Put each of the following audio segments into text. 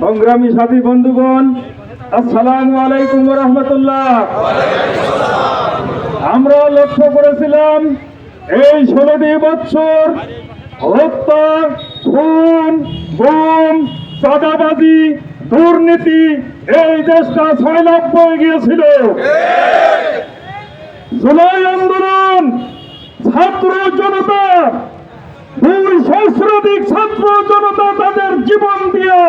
সংগ্রামী সাথী বন্ধুগণ আসসালামু আলাইকুম রহমতুল্লাহ। আমরা লক্ষ্য করেছিলাম এই ষোলোটি বছর হত্যা খুন গুম চাঁদাবাজি দুর্নীতি এই দেশটা ছয়লাভ হয়ে গিয়েছিল। জুলাই আন্দোলন ছাত্র জনতা সহস্রাধিক ছাত্র জনতা তাদের জীবন দিয়ে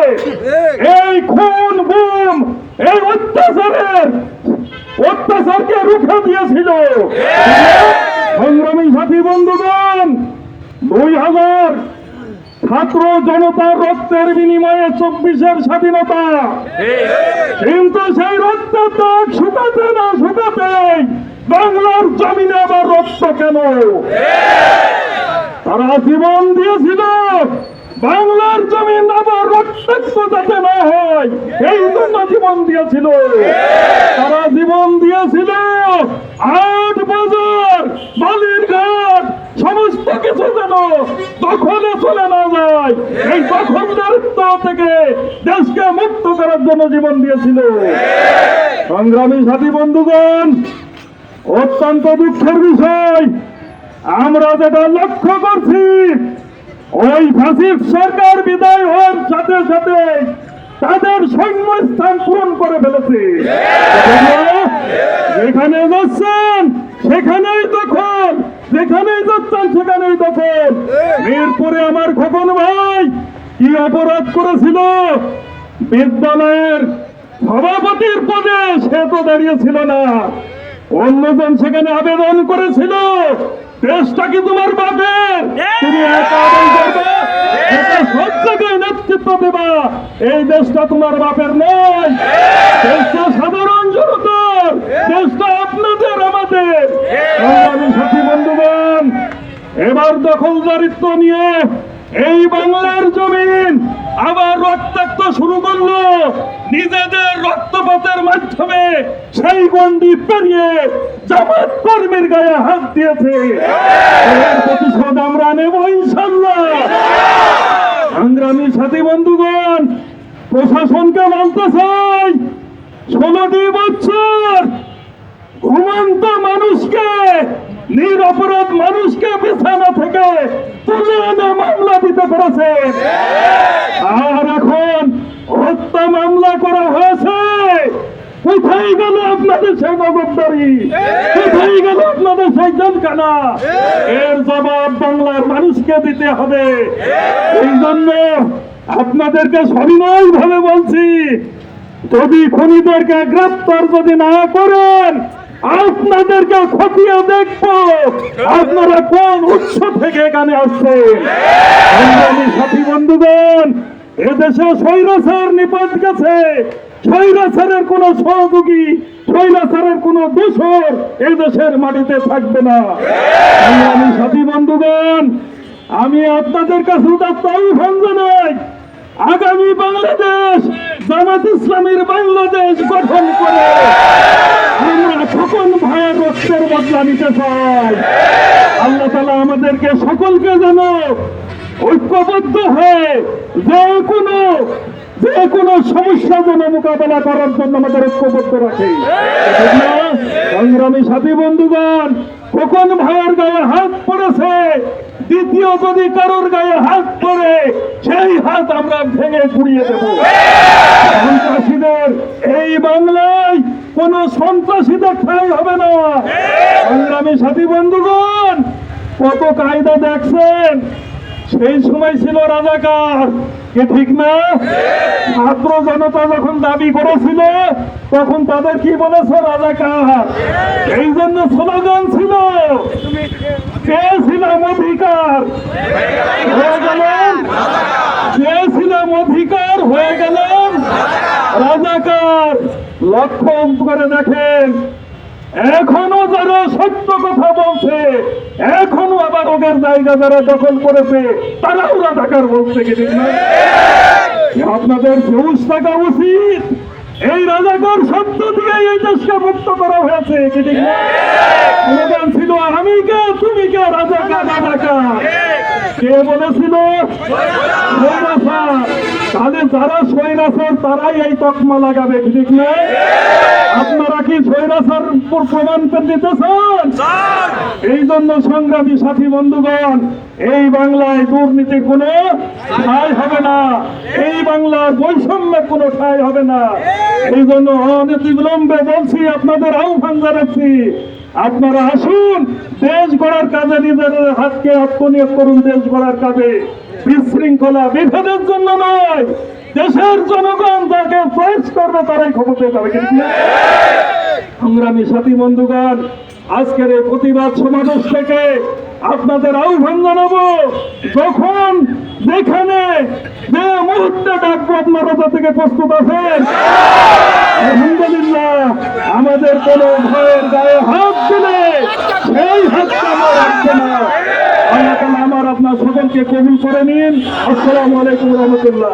এই খুন বুম এই অত্যাচারের অত্যাচারকে রুখে দিয়েছিল। সংগ্রামী সাথী বন্ধুগণ, দুই হাজার ছাত্র জনতার রক্তের বিনিময়ে চব্বিশের স্বাধীনতা। কিন্তু সেই রক্তের দাগ শুকাতে না শুকাতে বাংলার জমিনে আবার রক্ত কেন? জীবন দিয়েছিল। বাংলার জমিন আবার রক্তাক্ত যাতে না হয়। এই জন্য জীবন দিয়েছিল। তারা জীবন দিয়েছিল। আট বাজার, বালির ঘাট, সমস্ত কিছু যেন দখলে চলে না যায়। এই দখলদারিত্ব থেকে দেশকে মুক্ত করার জন্য জীবন দিয়েছিল। সংগ্রামী সাথী বন্ধুগণ, অত্যন্ত দুঃখের বিষয় আমরা যেটা লক্ষ্য করছি, ওই ফাসিস্ট সরকার বিদায় হওয়ার সাথে সাথে তাদের সৈন্য স্থান পূরণ করে ফেলেছে। যেখানে যাচ্ছেন, সেখানেই দখল, যেখানেই যাচ্ছেন, সেখানেই দখল। এরপরে আমার খোকন ভাই কি অপরাধ করেছিল? বিদ্যালয়ের সভাপতির পদে সে তো দাঁড়িয়েছিল না। অন্যজন সেখানে আবেদন করেছিল দেশটা কি তোমার বাপের? তুমি একা নেতৃত্ব দেবা। এই দেশটা তোমার বাপের নয়। দেশটা সাধারণ জনতার। দেশটা আপনাদের আমাদের। সাথী বন্ধুগণ এবার দখলদারিত্ব নিয়ে এই বাংলার জমিন শুরু করল। নিজেদের রক্তপাতের মাধ্যমে সেই গন্ডি পেরিয়ে জামাত কর্মীর গায়ে হাত দিয়েছে। প্রতিশোধ আমরা নেব ইনশাল্লাহ সংগ্রামী সাথী বন্ধুগণ, প্রশাসনকে বলতে চাই ষোলোটি বছর ঘুমন্ত মানুষকে, নিরপরাধ মানুষকে বিছানা থেকে তুলে এনে মামলা দিতে পেরেছে। আর এখন হত্যা মামলা করা হয়েছে। কোথায় গেল আপনাদের সেই নজরদারি কোথায় গেল আপনাদের সেই জনকানা এর জবাব বাংলার মানুষকে দিতে হবে। এই জন্য আপনাদেরকে সবিনয় ভাবে বলছি, যদি খুনিদেরকে গ্রেপ্তার যদি না করেন, আপনাদেরকে খতিয়ে দেখব আপনারা কোন উৎস থেকে এখানে আসছেন। সাথী বন্ধুগণ এদেশে স্বৈরাচার নিপাত গেছে। স্বৈরাচারের কোন সহযোগী, স্বৈরাচারের কোন দোষর এই দেশের মাটিতে থাকবে না। আমি সাথী বন্ধুগণ, আমি আপনাদের কাছে আহ্বান জানাই। আগামী বাংলাদেশ জামাত ইসলামীর বাংলাদেশ গঠন করে আমরা সকল ভাইয়ের রক্তের বদলা নিতে চাই। আল্লাহ তালা আমাদেরকে সকলকে যেন ঐক্যবদ্ধ হয়ে যে কোনো যে কোনো সমস্যা যেন মোকাবেলা করার জন্য আমাদের ঐক্যবদ্ধ রাখে। সংগ্রামী সাথী বন্ধুগণ কখন ভাইয়ের গায়ে হাত পড়েছে, দ্বিতীয় যদি কারোর গায়ে হাত পড়ে, সেই হাত আমরা ভেঙে ঘুরিয়ে দেব। সন্ত্রাসীদের এই বাংলায় কোন সন্ত্রাসীদের ঠাই হবে না। সংগ্রামী সাথী বন্ধুগণ, কত কায়দা দেখছেন? সেই সময় ছিল রাজাকার। কে ঠিক না? ছাত্র জনতা যখন দাবি করেছিল, তখন তাদের কি বলেছে? রাজাকার। এই জন্য স্লোগান ছিল চেয়েছিলাম অধিকার? হয়ে গেলেন। চেয়েছিলাম অধিকার? হয়ে গেলেন। রাজাকার। লক্ষ্য করে দেখেন এখনও যারা সত্য কথা বলছে এখনও আবার ওদের জায়গা যারা দখল করেছে তারাও রাজাকার বলছে কি? আপনাদের ঘুষ থাকা উচিত? এই রাজাকার শব্দ দিয়ে এই দেশকে মুক্ত করা হয়েছে কি ঠিক ছিল আমি কে তুমি কে রাজাকার রাজাকার। কে বলেছিল। তাহলে যারা স্বৈরাচার তারাই এই তকমা লাগাবে ঠিক না? আপনারা কি উপর প্রমাণ দিতে চান এই জন্য সংগ্রামী সাথী বন্ধুগণ, এই বাংলায় দুর্নীতির কোনো ঠাঁই হবে না। এই বাংলার বৈষম্যের কোনো ঠাই হবে না। এই জন্য অনেক বিলম্বে বলছি, আপনাদের আহ্বান জানাচ্ছি, আপনারা আসুন, দেশ গড়ার কাজে নিজের হাতকে আত্মনিয়োগ করুন দেশ গড়ার কাজে। বিশৃঙ্খলা বিভেদের জন্য নয়, দেশের জনগণ যাকে করবে তারাই ক্ষমতায় যাবে সংগ্রামী সাথী বন্ধুগণ আজকের এই প্রতিবাদ সমাবেশ থেকে আপনাদের আহ্বান জানাব, যখন যেখানে যে মুহূর্তে ডাকবো আপনারা তা থেকে প্রস্তুত আছেন, আলহামদুলিল্লাহ, আমাদের কোন ভয়ের গায়ে হাত দিলে সেই হাতটা আমরা না। আল্লাহ আমার আপনার সকলকে কবুল করে নিন। আসসালামু আলাইকুম রহমতুল্লাহ।